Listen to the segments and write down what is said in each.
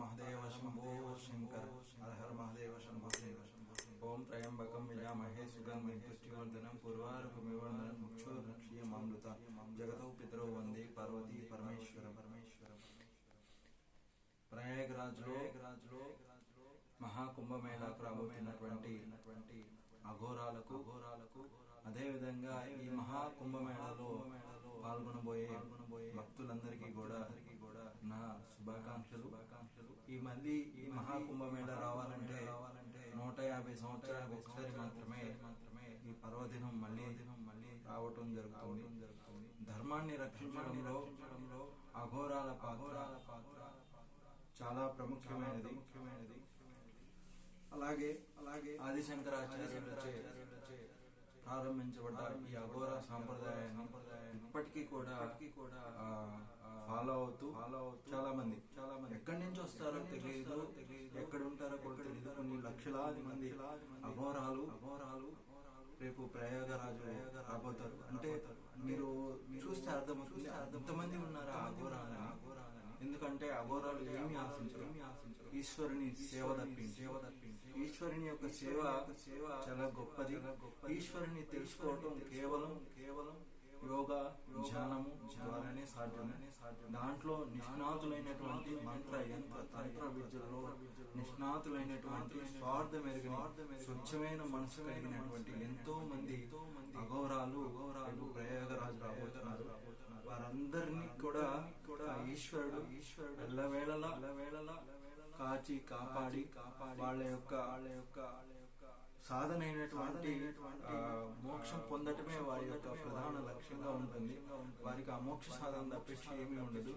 మహదేవ శంభో శంకర హర హర మహదేవ శంభో శంకర ఓం త్రయంబకం విజామహే సుగంధి పుష్టివర్ధనం పూర్వారుకమివర్ధనం ముక్షో రక్షీయమామృత జగతౌ పితరౌ వందే పార్వతీ పరమేశ్వర పరమేశ్వర ప్రయాగరాజ్లో మహాకుంభమేళాకు రాబోతున్నటువంటి అఘోరాలకు అఘోరాలకు అదేవిధంగా ఈ మహాకుంభమేళాలో పాల్గొనబోయే భక్తులందరికీ కూడా నా శుభాకాంక్షలు ఈ మళ్ళీ ఈ మహాకుంభమేళ రావాలంటే రావాలంటే నూట యాభై సంవత్సరాలకు ఒకసారి మాత్రమే మాత్రమే ఈ పర్వదినం మళ్ళీ దినం మళ్ళీ రావటం జరుగుతుంది. ధర్మాన్ని రక్షించడంలో అఘోరాల పాఘోరాల పాత్ర చాలా ప్రముఖమైనది ముఖ్యమైనది అలాగే అలాగే ఆదిశంకరాచార్యులచే ప్రారంభించబడ్డ ఈ అఘోర సాంప్రదాయాన్ని ఇప్పటికీ కూడా ఫాలో అవుతూ ఫాలో అవుతూ చాలా మంది చాలా మంది ఎక్కడి నుంచి వస్తారో తెలియదు ఎక్కడ ఉంటారో కూడా తెలియదు కొన్ని లక్షలాది మంది అఘోరాలు అఘోరాలు రేపు ప్రయాగరాజు రాబోతారు. అంటే మీరు చూస్తే అర్థమవుతుంది. ఎంతమంది ఉన్నారా అఘోరాలని? ఎందుకంటే అఘోరాలు ఏమి ఆశించరు. ఈశ్వరుని సేవ తప్పించి. సేవ తప్పించి. ఈశ్వరుని యొక్క సేవ సేవ చాలా గొప్పది. ఈశ్వరుని తెలుసుకోవటం కేవలం కేవలం యోగా ధ్యానము ద్వారానే సాధ్యమే. దాంట్లో నిష్ణాతులైనటువంటి మంత్ర యంత్ర తంత్ర విద్యలో నిష్ణాతులైనటువంటి స్వార్థ మెరుగు స్వచ్ఛమైన మనసు కలిగినటువంటి ఎంతో మంది అఘోరాలు అఘోరాలు ప్రయోగరాజు రాబోతున్నారు. వారందరినీ కూడా కూడా ఈశ్వరుడు ఈశ్వరుడు ఎల్లవేళలా ఎల్లవేళలా కాచి కాపాడి కాపాడి వాళ్ళ యొక్క వాళ్ళ యొక్క సాధన అయినటువంటి మోక్షం పొందటమే వారి యొక్క ప్రధాన లక్ష్యంగా ఉంటుంది. వారికి ఆ మోక్ష సాధన తప్పించి ఏమీ ఉండదు.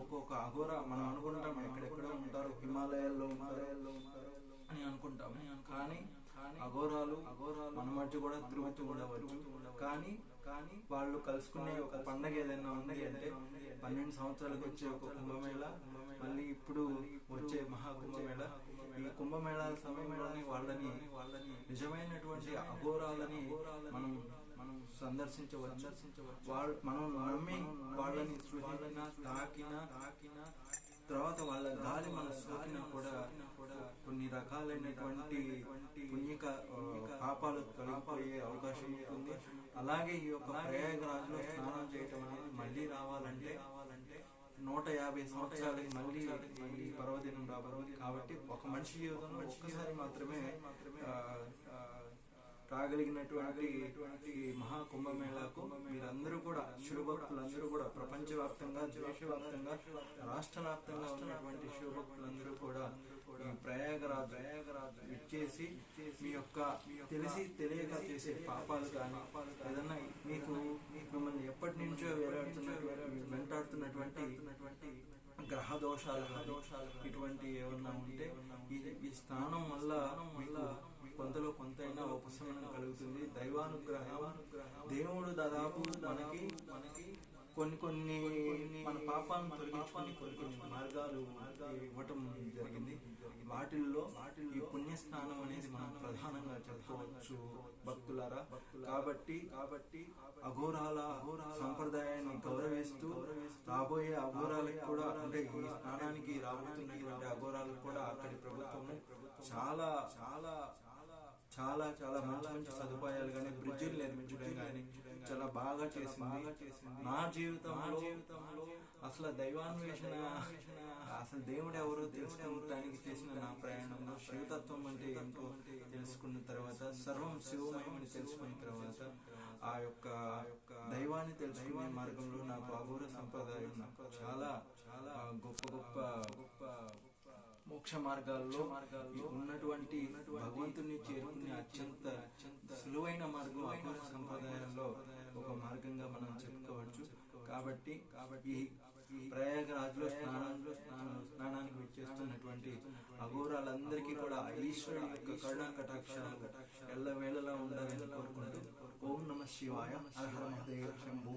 ఒక్కొక్క అఘోర మనం అనుకుంటాం ఎక్కడెక్కడో ఉంటారు హిమాలయాల్లో హిమాలయాల్లో ఉంటారు అని అనుకుంటాం. కానీ అఘోరాలు అఘోరాలు మన మధ్య కూడా తిరుగుతూ ఉండవచ్చు. కానీ కానీ వాళ్ళు కలుసుకునే ఒక పండగ ఏదైనా ఉంది అంటే పన్నెండు సంవత్సరాలకు వచ్చే ఒక కుంభమేళ మళ్ళీ ఇప్పుడు వచ్చే మహాకుంభమేళ. ఈ కుంభమేళ సమయంలోని వాళ్ళని వాళ్ళని నిజమైనటువంటి అఘోరాలని మనం మనం సందర్శించవచ్చు. వాళ్ళు మనం నమ్మి వాళ్ళని సృజించినా తాకిన తాకిన తర్వాత వాళ్ళ గాలి మన సోకినా కూడా కొన్ని రకాలైనటువంటి పుణ్యక పాపాలు తొలగిపోయే అవకాశం ఉంటుంది. అలాగే ఈ యొక్క ప్రయాగరాజులో స్నానం చేయటం అనేది మళ్ళీ రావాలంటే నూట యాభై సంవత్సరాలకి మళ్ళీ మళ్ళీ పర్వదినం రాబోతుంది. కాబట్టి ఒక మనిషి జీవితంలో ఒక్కసారి మాత్రమే రాగలిగినటువంటి ఈ మహాకుంభమేళాకు మీరందరూ కూడా శివభక్తులందరూ కూడా ప్రపంచవ్యాప్తంగా దేశవ్యాప్తంగా రాష్ట్ర వ్యాప్తంగా ఉన్నటువంటి శివభక్తులందరూ కూడా ప్రయాగరాజ్ ప్రయాగరాజ్ ఇచ్చేసి మీ యొక్క తెలిసి తెలియక చేసే పాపాలు కానీ ఏదన్నా మీకు మిమ్మల్ని ఎప్పటి నుంచో వేలాడుతున్నటువంటి వెంటాడుతున్నటువంటి గ్రహ దోషాలు దోషాలు ఇటువంటి ఏమన్నా ఉంటే ఈ ఈ స్నానం వల్ల మీకు కొంతలో కొంతైనా ఉపశమనం కలుగుతుంది. దైవానుగ్రహం. దేవుడు దాదాపు మనకి మనకి కొన్ని కొన్ని మన పాపాలను తొలగించుకొని కొన్ని కొన్ని మార్గాలు ఇవ్వటం జరిగింది. వాటిల్లో ఈ పుణ్య స్నానం అనేది మనం ప్రధానంగా చెప్పుకోవచ్చు భక్తులారా. కాబట్టి కాబట్టి అఘోరాల సంప్రదాయాన్ని గౌరవిస్తూ రాబోయే అఘోరాలకు కూడా అంటే ఈ స్నానానికి రాబోతున్నటువంటి అఘోరాలకు కూడా అక్కడి ప్రభుత్వం చాలా చాలా చాలా చాలా మంచి మంచి సదుపాయాలు కానీ బ్రిడ్జిలు నిర్మించడం కానీ చాలా బాగా చేసింది. నా జీవితంలో అసలు దైవాన్వేషణ అసలు దేవుడు ఎవరో తెలుసుకోవడానికి చేసిన నా ప్రయాణంలో శివతత్వం అంటే ఏంటో తెలుసుకున్న తర్వాత సర్వం శివమయమని తెలుసుకున్న తర్వాత ఆ యొక్క దైవాన్ని తెలుసుకునే మార్గంలో నాకు అఘోర సంప్రదాయం నాకు చాలా చాలా మోక్ష మార్గాల్లో ఈ ఉన్నటువంటి భగవంతుని చేరుకునే అత్యంత సులువైన మార్గం అఘోర సంప్రదాయంలో ఒక మార్గంగా మనం చెప్పుకోవచ్చు. కాబట్టి కాబట్టి ఈ ప్రయాగరాజులో స్నానంలో స్నానానికి వచ్చేస్తున్నటువంటి అఘోరాలందరికీ కూడా ఈశ్వరుని యొక్క కరుణ కటాక్షాలు ఎల్లవేళలా ఉండాలని కోరుకుంటూ ఓం నమ శివాయ. హర హర శంభో